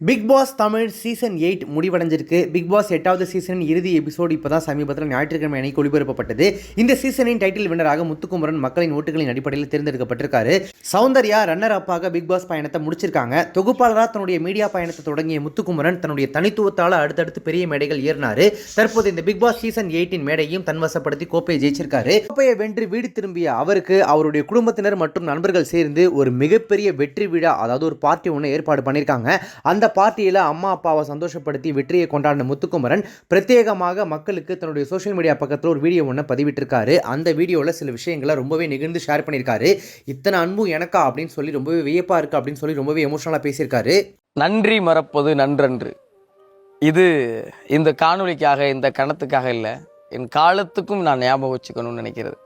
Bigg Boss Tamil season eight முடிவடைஞ்சிருக்கு. Bigg Boss எட்டாவது சீசனின் இறுதி எபிசோடு இப்போ தான் சமீபத்தில் ஞாயிற்றுக்கிழமை அன்னைக்கு ஒளிபரப்பப்பட்டது. இந்த சீசனின் டைட்டில் வினராக முத்துக்குமரன் மக்களின் ஓட்டுகளின் அடிப்படையில் தேர்ந்தெடுக்கப்பட்டிருக்காரு. சௌந்தர்யா ரன்னர் அப்பாக பிக் பாஸ் பயணத்தை முடிச்சிருக்காங்க. தொகுப்பாளராக தன்னுடைய மீடியா பயணத்தை தொடங்கிய முத்துக்குமரன் தன்னுடைய தனித்துவத்தால் அடுத்தடுத்து பெரிய மேடைகள் ஏறினார். தற்போது இந்த பிக் பாஸ் சீசன் எயிட்டின் மேடையும் தன்வசப்படுத்தி கோப்பையை ஜெயிச்சிருக்காரு. கோப்பையை வென்று வீடு திரும்பிய அவருக்கு அவருடைய குடும்பத்தினர் மற்றும் நண்பர்கள் சேர்ந்து ஒரு மிகப்பெரிய வெற்றி விழா அதாவது ஒரு பார்ட்டி ஒன்று ஏற்பாடு பண்ணியிருக்காங்க அந்த பார்ட்டியில் அம்மா அப்பாவை சந்தோஷப்படுத்தி வெற்றியை கொண்டாடின முத்துக்குமரன் பிரத்யேகமாக மக்களுக்கு தன்னுடைய சோஷியல் மீடியா பக்கத்தில் ஒரு வீடியோ ஒன்று பதிவிட்டிருக்காரு. அந்த வீடியோவில் சில விஷயங்களை ரொம்பவே நிகழ்ந்து ஷேர் பண்ணியிருக்காரு. இத்தனை அன்பும் எனக்கா அப்படின்னு சொல்லி ரொம்பவே வியப்பாக இருக்கு அப்படின்னு சொல்லி ரொம்பவே எமோஷனலாக பேசியிருக்காரு. நன்றி மறப்பது நன்றன்று. இது இந்த காணொலிக்காக இந்த கணத்துக்காக இல்லை என் காலத்துக்கும் நான் ஞாபகம் வச்சுக்கணும்னு நினைக்கிறது.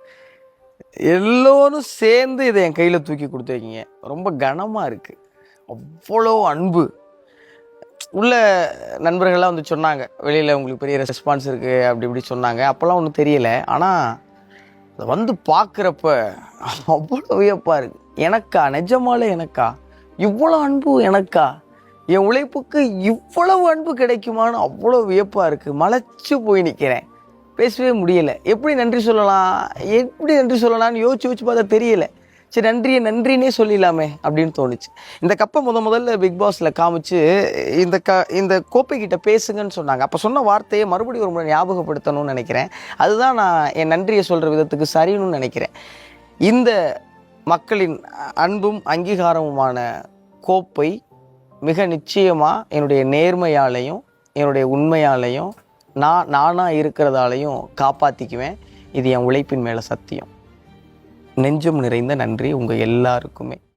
எல்லோரும் சேர்ந்து இதை என் கையில் தூக்கி கொடுத்துருக்கீங்க ரொம்ப கனமாக இருக்குது அவ்வளோ அன்பு. உள்ள நண்பர்கள்லாம் வந்து சொன்னாங்க வெளியில் உங்களுக்கு பெரிய ரெஸ்பான்ஸ் இருக்குது அப்படி இப்படி சொன்னாங்க. அப்போல்லாம் ஒன்றும் தெரியலை. ஆனால் அதை வந்து பார்க்குறப்ப அவ்வளோ வியப்பாக இருக்குது எனக்கா? நிஜமாலே எனக்கா? இவ்வளோ அன்பு எனக்கா? என் உழைப்புக்கு இவ்வளவு அன்பு கிடைக்குமான்னு அவ்வளோ வியப்பாக இருக்குது மலைச்சு போய் நிற்கிறேன் பேசவே முடியல. எப்படி நன்றி சொல்லலாம்? எப்படி நன்றி சொல்லலாம்னு யோசிச்சு யோசிச்சு பார்த்தா தெரியலை. சரி நன்றியை நன்றினே சொல்லிடலாமே அப்படின்னு தோணுச்சு. இந்த கப்பை முத முதல்ல பிக் பாஸில் காமிச்சு இந்த க இந்த கோப்பை கிட்ட பேசுங்கன்னு சொன்னாங்க. அப்போ சொன்ன வார்த்தையை மறுபடியும் ஒரு முறை ஞாபகப்படுத்தணும்னு நினைக்கிறேன். அதுதான் நான் என் நன்றியை சொல்கிற விதத்துக்கு சரின்னு நினைக்கிறேன். இந்த மக்களின் அன்பும் அங்கீகாரமுமான கோப்பை மிக நிச்சயமாக என்னுடைய நேர்மையாலையும் என்னுடைய உண்மையாலையும் நான் நானாக இருக்கிறதாலையும் காப்பாற்றிக்குவேன் இது என் உழைப்பின் மேலே சத்தியம். நெஞ்சம் நிறைந்த நன்றி உங்கள் எல்லாருக்குமே.